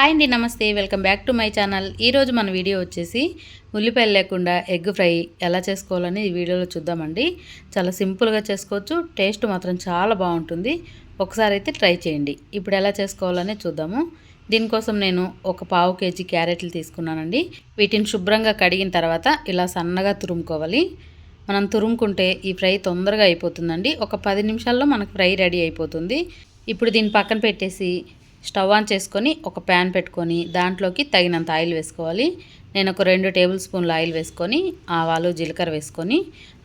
Hi అండి నమస్తే. Welcome back to my channel. ఈరోజు మన వీడియో వచ్చేసి ఉల్లిపాయలు లేకుండా ఎగ్ ఫ్రై ఎలా చేసుకోవాలని ఈ వీడియోలో చూద్దామండి. చాలా సింపుల్గా చేసుకోవచ్చు. టేస్ట్ మాత్రం చాలా బాగుంటుంది. ఒకసారి అయితే ట్రై చేయండి. ఇప్పుడు ఎలా చేసుకోవాలని చూద్దాము. దీనికోసం నేను ఒక పావు కేజీ క్యారెట్లు తీసుకున్నానండి. వీటిని శుభ్రంగా కడిగిన తర్వాత ఇలా సన్నగా తురుముకోవాలి. మనం తురుముకుంటే ఈ ఫ్రై తొందరగా అయిపోతుందండి. ఒక పది నిమిషాల్లో మనకు ఫ్రై రెడీ అయిపోతుంది. ఇప్పుడు దీన్ని పక్కన పెట్టేసి స్టవ్ ఆన్ చేసుకొని ఒక ప్యాన్ పెట్టుకొని దాంట్లోకి తగినంత ఆయిల్ వేసుకోవాలి. నేను ఒక రెండు టేబుల్ స్పూన్ల ఆయిల్ వేసుకొని ఆవాలు జీలకర్ర వేసుకొని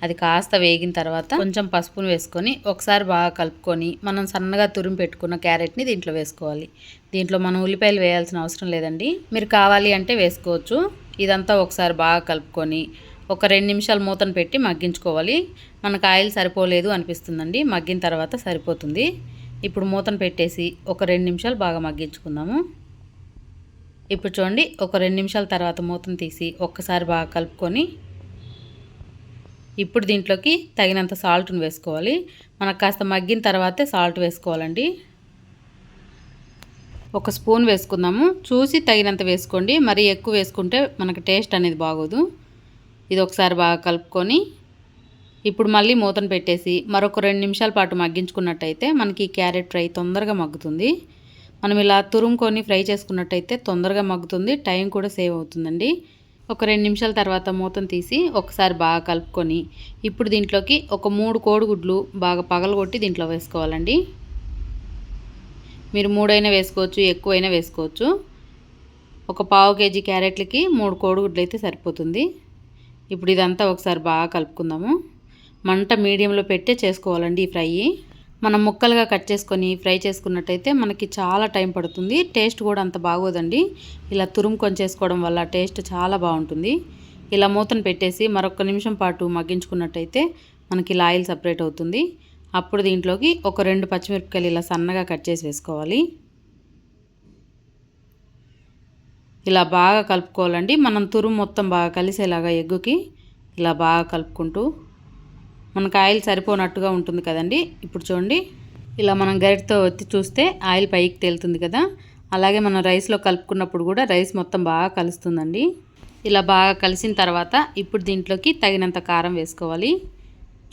అది కాస్త వేగిన తర్వాత కొంచెం పసుపును వేసుకొని ఒకసారి బాగా కలుపుకొని మనం సన్నగా తురిమి పెట్టుకున్న క్యారెట్ని దీంట్లో వేసుకోవాలి. దీంట్లో మనం ఉల్లిపాయలు వేయాల్సిన అవసరం లేదండి. మీరు కావాలి అంటే వేసుకోవచ్చు. ఇదంతా ఒకసారి బాగా కలుపుకొని ఒక రెండు నిమిషాలు మూతను పెట్టి మగ్గించుకోవాలి. మనకు ఆయిల్ సరిపోలేదు అనిపిస్తుందండి. మగ్గిన తర్వాత సరిపోతుంది. ఇప్పుడు మూతను పెట్టేసి ఒక రెండు నిమిషాలు బాగా మగ్గించుకుందాము. ఇప్పుడు చూడండి ఒక రెండు నిమిషాల తర్వాత మూతను తీసి ఒక్కసారి బాగా కలుపుకొని ఇప్పుడు దీంట్లోకి తగినంత సాల్ట్ని వేసుకోవాలి. మనకు కాస్త మగ్గిన తర్వాతే సాల్ట్ వేసుకోవాలండి. ఒక స్పూన్ వేసుకుందాము. చూసి తగినంత వేసుకోండి. మరీ ఎక్కువ వేసుకుంటే మనకు టేస్ట్ అనేది బాగోదు. ఇది ఒకసారి బాగా కలుపుకొని ఇప్పుడు మళ్ళీ మూతను పెట్టేసి మరొక రెండు నిమిషాల పాటు మగ్గించుకున్నట్టయితే మనకి క్యారెట్ ఫ్రై తొందరగా మగ్గుతుంది. మనం ఇలా తురుముకొని ఫ్రై చేసుకున్నట్టయితే తొందరగా మగ్గుతుంది. టైం కూడా సేవ్ అవుతుందండి. ఒక రెండు నిమిషాల తర్వాత మూతను తీసి ఒకసారి బాగా కలుపుకొని ఇప్పుడు దీంట్లోకి ఒక మూడు కోడిగుడ్లు బాగా పగలగొట్టి దీంట్లో వేసుకోవాలండి. మీరు మూడైనా వేసుకోవచ్చు ఎక్కువైనా వేసుకోవచ్చు. ఒక పావు కేజీ క్యారెట్లకి మూడు కోడిగుడ్లు అయితే సరిపోతుంది. ఇప్పుడు ఇదంతా ఒకసారి బాగా కలుపుకుందాము. మంట మీడియంలో పెట్టే చేసుకోవాలండి ఈ ఫ్రై. మనం ముక్కలుగా కట్ చేసుకొని ఫ్రై చేసుకున్నట్టయితే మనకి చాలా టైం పడుతుంది. టేస్ట్ కూడా అంత బాగోదండి. ఇలా తురుముకొని చేసుకోవడం వల్ల టేస్ట్ చాలా బాగుంటుంది. ఇలా మూతను పెట్టేసి మరొక నిమిషం పాటు మగ్గించుకున్నట్టయితే మనకి ఇలా ఆయిల్ సపరేట్ అవుతుంది. అప్పుడు దీంట్లోకి ఒక రెండు పచ్చిమిరపకాయలు ఇలా సన్నగా కట్ చేసి వేసుకోవాలి. ఇలా బాగా కలుపుకోవాలండి. మనం తురుము మొత్తం బాగా కలిసేలాగా ఎగ్గుకి ఇలా బాగా కలుపుకుంటూ మనకు ఆయిల్ సరిపోనట్టుగా ఉంటుంది కదండి. ఇప్పుడు చూడండి ఇలా మనం గరిటతో ఒత్తి చూస్తే ఆయిల్ పైకి తేలుతుంది కదా. అలాగే మనం రైస్లో కలుపుకున్నప్పుడు కూడా రైస్ మొత్తం బాగా కలుస్తుందండి. ఇలా బాగా కలిసిన తర్వాత ఇప్పుడు దీంట్లోకి తగినంత కారం వేసుకోవాలి.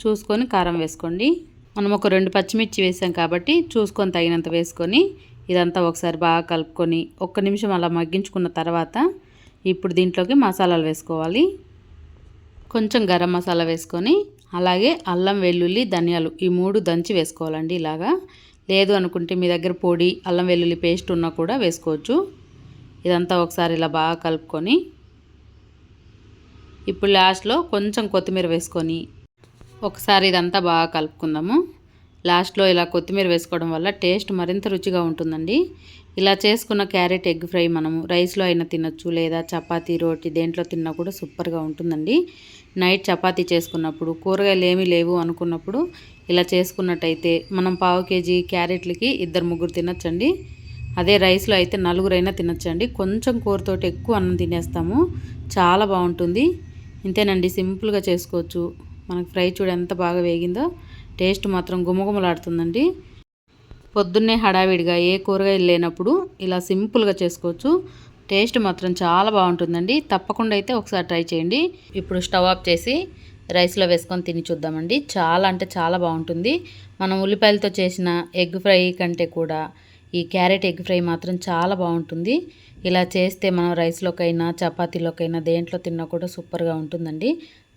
చూసుకొని కారం వేసుకోండి. మనం ఒక రెండు పచ్చిమిర్చి వేసాం కాబట్టి చూసుకొని తగినంత వేసుకొని ఇదంతా ఒకసారి బాగా కలుపుకొని ఒక్క నిమిషం అలా మగ్గించుకున్న తర్వాత ఇప్పుడు దీంట్లోకి మసాలాలు వేసుకోవాలి. కొంచెం గరం మసాలా వేసుకొని అలాగే అల్లం వెల్లుల్లి ధనియాలు ఈ మూడు దంచి వేసుకోవాలండి ఇలాగా. లేదు అనుకుంటే మీ దగ్గర పొడి అల్లం వెల్లుల్లి పేస్ట్ ఉన్నా కూడా వేసుకోవచ్చు. ఇదంతా ఒకసారి ఇలా బాగా కలుపుకొని ఇప్పుడు లాస్ట్లో కొంచెం కొత్తిమీర వేసుకొని ఒకసారి ఇదంతా బాగా కలుపుకుందాము. లాస్ట్లో ఇలా కొత్తిమీర వేసుకోవడం వల్ల టేస్ట్ మరింత రుచిగా ఉంటుందండి. ఇలా చేసుకున్న క్యారెట్ ఎగ్ ఫ్రై మనము రైస్లో అయినా తినొచ్చు లేదా చపాతీ రోటి దేంట్లో తిన్నా కూడా సూపర్గా ఉంటుందండి. నైట్ చపాతీ చేసుకున్నప్పుడు కూరగాయలు ఏమీ లేవు అనుకున్నప్పుడు ఇలా చేసుకున్నట్టయితే మనం పావు కేజీ క్యారెట్లకి ఇద్దరు ముగ్గురు తినొచ్చండి. అదే రైస్లో అయితే నలుగురైనా తినొచ్చండి. కొంచెం కూరతోటి ఎక్కువ అన్నం తినేస్తాము. చాలా బాగుంటుంది. ఇంతేనండి సింపుల్గా చేసుకోవచ్చు. మనకు ఫ్రై చూడ ఎంత బాగా వేగిందో టేస్ట్ మాత్రం గుమగుమలాడుతుందండి. పొద్దున్నే హడావిడిగా ఏ కూరగాయలు లేనప్పుడు ఇలా సింపుల్గా చేసుకోవచ్చు. టేస్ట్ మాత్రం చాలా బాగుంటుందండి. తప్పకుండా అయితే ఒకసారి ట్రై చేయండి. ఇప్పుడు స్టవ్ ఆఫ్ చేసి రైస్లో వేసుకొని తిని చూద్దామండి. చాలా అంటే చాలా బాగుంటుంది. మనం ఉల్లిపాయలతో చేసిన ఎగ్ ఫ్రై కంటే కూడా ఈ క్యారెట్ ఎగ్ ఫ్రై మాత్రం చాలా బాగుంటుంది. ఇలా చేస్తే మనం రైస్లోకైనా చపాతీలోకైనా దేంట్లో తిన్నా కూడా సూపర్గా ఉంటుందండి.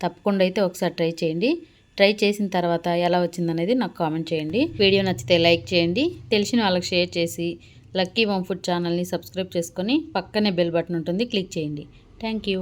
తప్పకుండా అయితే ఒకసారి ట్రై చేయండి. ట్రై చేసిన తర్వాత ఎలా వచ్చిందనేది నాకు కామెంట్ చేయండి. వీడియో నచ్చితే లైక్ చేయండి. తెలిసిన వాళ్ళకి షేర్ చేసి లక్కీ హోమ్ ఫుడ్ ఛానల్ని సబ్స్క్రైబ్ చేసుకొని పక్కనే బెల్ బటన్ ఉంటుంది క్లిక్ చేయండి. Thank you.